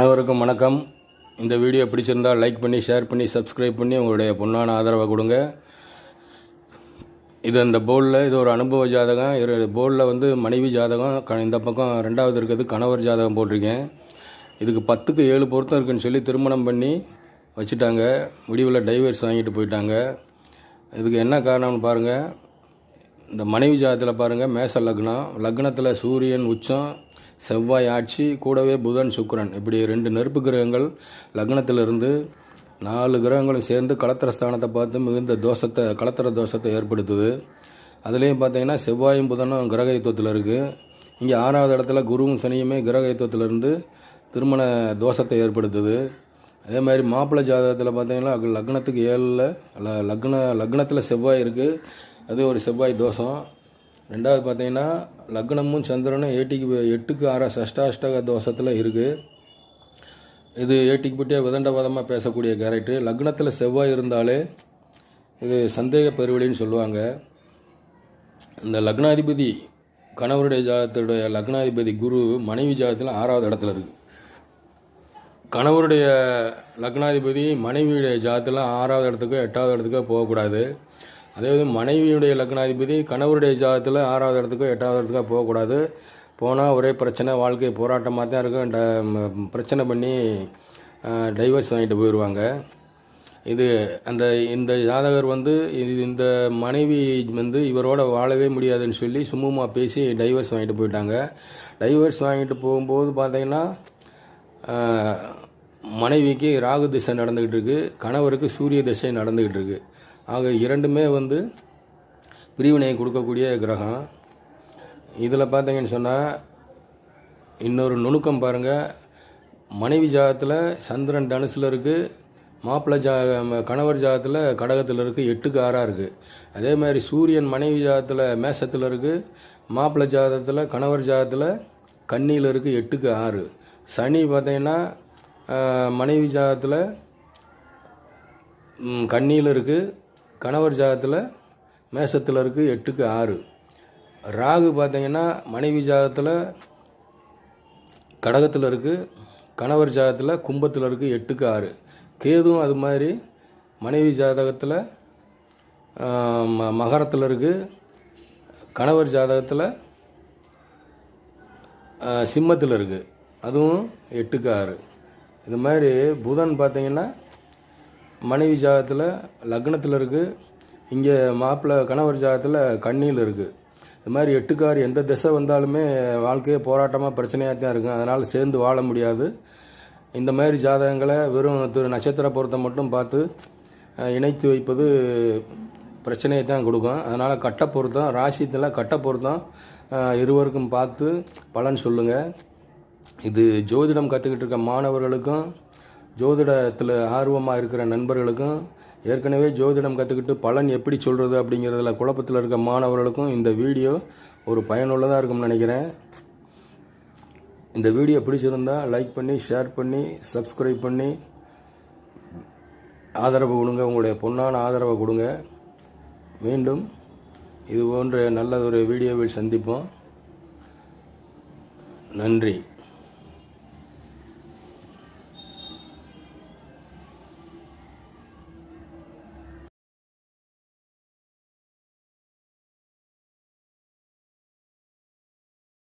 அனைவருக்கும் வணக்கம். இந்த வீடியோ பிடிச்சிருந்தால் லைக் பண்ணி ஷேர் பண்ணி சப்ஸ்கிரைப் பண்ணி உங்களுடைய பொண்ணான ஆதரவை கொடுங்க. இது இந்த போர்டில் இது ஒரு அனுபவ ஜாதகம். இரு போர்டில் வந்து மனைவி ஜாதகம். க இந்த பக்கம் ரெண்டாவது இருக்கிறது கணவர் ஜாதகம் போட்டிருக்கேன். இதுக்கு பத்துக்கு ஏழு பொருத்தம் இருக்குன்னு சொல்லி திருமணம் பண்ணி வச்சுட்டாங்க. முடிவில் டைவர்ஸ் வாங்கிட்டு போயிட்டாங்க. இதுக்கு என்ன காரணம்னு பாருங்கள் இந்த மனைவி ஜாதத்தில் பாருங்கள் மேச லக்னம். லக்னத்தில் சூரியன் உச்சம். செவ்வாய் ஆட்சி கூடவே புதன் சுக்கரன். இப்படி ரெண்டு நெருப்பு கிரகங்கள் லக்னத்திலிருந்து நாலு கிரகங்களும் சேர்ந்து கலத்திர ஸ்தானத்தை பார்த்து மிகுந்த தோஷத்தை கலத்திர தோஷத்தை ஏற்படுத்துது. அதுலேயும் பார்த்தீங்கன்னா செவ்வாயும் புதனும் கிரகத்துவத்தில் இருக்குது இங்கே ஆறாவது இடத்துல குருவும் சனியுமே கிரக இருந்து திருமண தோஷத்தை ஏற்படுத்துது. அதே மாதிரி மாப்பிள்ளை ஜாதகத்தில் பார்த்தீங்கன்னா லக்னத்துக்கு ஏழில் ல- லக்ன லக்னத்தில் செவ்வாய் இருக்குது அது ஒரு செவ்வாய் தோஷம். ரெண்டாவது பார்த்தீங்கன்னா லக்னமும் சந்திரனும் ஏட்டிக்கு எட்டுக்கு ஆறா சஷ்டாஷ்டக தோஷத்தில் இருக்குது இது ஏட்டிக்கு பட்டியாக விதண்டவாதமாக பேசக்கூடிய கேரக்டர். லக்னத்தில் செவ்வாய் இருந்தாலே இது சந்தேக பெருவெளின்னு சொல்லுவாங்க. இந்த லக்னாதிபதி கணவருடைய ஜாதத்துடைய லக்னாதிபதி குரு மனைவி ஜாதத்தில் ஆறாவது இடத்துல இருக்குது கணவருடைய லக்னாதிபதி மனைவியுடைய ஜாதத்தில் ஆறாவது இடத்துக்கோ எட்டாவது இடத்துக்கோ போகக்கூடாது. அதே இது மனைவியுடைய லக்னாதிபதி கணவருடைய ஜாதகத்தில் ஆறாவது இடத்துக்கோ எட்டாவது இடத்துக்கோ போகக்கூடாது. போனால் ஒரே பிரச்சனை வாழ்க்கை போராட்டமாக தான் இருக்கும். ட- பிரச்சனை பண்ணி டைவர்ஸ் வாங்கிட்டு போயிடுவாங்க இது அந்த இந்த ஜாதகர் வந்து இது இந்த மனைவி வந்து இவரோட வாழவே முடியாதுன்னு சொல்லி சுமூகமாக பேசி டைவர்ஸ் வாங்கிட்டு போயிட்டாங்க. டைவர்ஸ் வாங்கிட்டு போகும்போது பார்த்தீங்கன்னா மனைவிக்கு ராகு திசை நடந்துக்கிட்டு இருக்குது கணவருக்கு சூரிய திசை நடந்துக்கிட்டு இருக்குது ஆக இரண்டுமே வந்து பிரிவினையை கொடுக்கக்கூடிய கிரகம். இதில் பார்த்தீங்கன்னு சொன்னால் இன்னொரு நுணுக்கம் பாருங்கள் மனைவி ஜாகத்தில் சந்திரன் தனுசில் இருக்குது மாப்பிள்ளை ஜா கணவர் ஜாகத்தில் கடகத்தில் இருக்குது எட்டுக்கு ஆறாக இருக்குது அதே மாதிரி சூரியன் மனைவி ஜாகத்தில் மேசத்தில் இருக்குது மாப்பிள்ளை ஜாதத்தில் கணவர் ஜாதத்தில் கன்னியில் இருக்குது எட்டுக்கு ஆறு. சனி பார்த்தீங்கன்னா மனைவி ஜாதத்தில் கண்ணியில் இருக்குது கணவர் ஜாதத்தில் மேசத்தில் இருக்குது எட்டுக்கு ஆறு. ராகு பார்த்தீங்கன்னா மனைவி ஜாதத்தில் கடகத்தில் இருக்குது கணவர் ஜாதகத்தில் கும்பத்தில் இருக்குது எட்டுக்கு ஆறு. கேதுவும் அது மாதிரி மனைவி ஜாதகத்தில் ம மகரத்தில் இருக்குது கணவர் ஜாதகத்தில் சிம்மத்தில் இருக்குது அதுவும் எட்டுக்கு ஆறு. இது மாதிரி புதன் பார்த்தீங்கன்னா மனைவி ஜாதகத்தில் லக்னத்தில் இருக்குது இங்கே மாப்பிள்ளை கணவர் ஜாதகத்தில் கண்ணியில் இருக்குது இது மாதிரி எட்டுக்கார் எந்த திசை வந்தாலுமே வாழ்க்கையே போராட்டமாக பிரச்சனையாக தான் இருக்கும். அதனால் சேர்ந்து வாழ முடியாது. இந்த மாதிரி ஜாதகங்களை வெறும் திரு நட்சத்திர பொருத்தம் மட்டும் பார்த்து இணைத்து வைப்பது பிரச்சனையை தான் கொடுக்கும். அதனால் கட்ட பொருத்தம் ராசித்தில் கட்ட பொருத்தம் இருவருக்கும் பார்த்து பலன் சொல்லுங்கள் இது ஜோதிடம் கற்றுக்கிட்டு இருக்க மாணவர்களுக்கும் ஜோதிடத்தில் ஆர்வமாக இருக்கிற நண்பர்களுக்கும் ஏற்கனவே ஜோதிடம் கற்றுக்கிட்டு பலன் எப்படி சொல்கிறது அப்படிங்கிறதுல குழப்பத்தில் இருக்க மாணவர்களுக்கும் இந்த வீடியோ ஒரு பயனுள்ளதாக இருக்கும்னு நினைக்கிறேன். இந்த வீடியோ பிடிச்சிருந்தால் லைக் பண்ணி ஷேர் பண்ணி சப்ஸ்கிரைப் பண்ணி ஆதரவு கொடுங்க. உங்களுடைய பொன்னான ஆதரவை கொடுங்க. மீண்டும் இது போன்ற நல்ல ஒரு வீடியோவில் சந்திப்போம். நன்றி.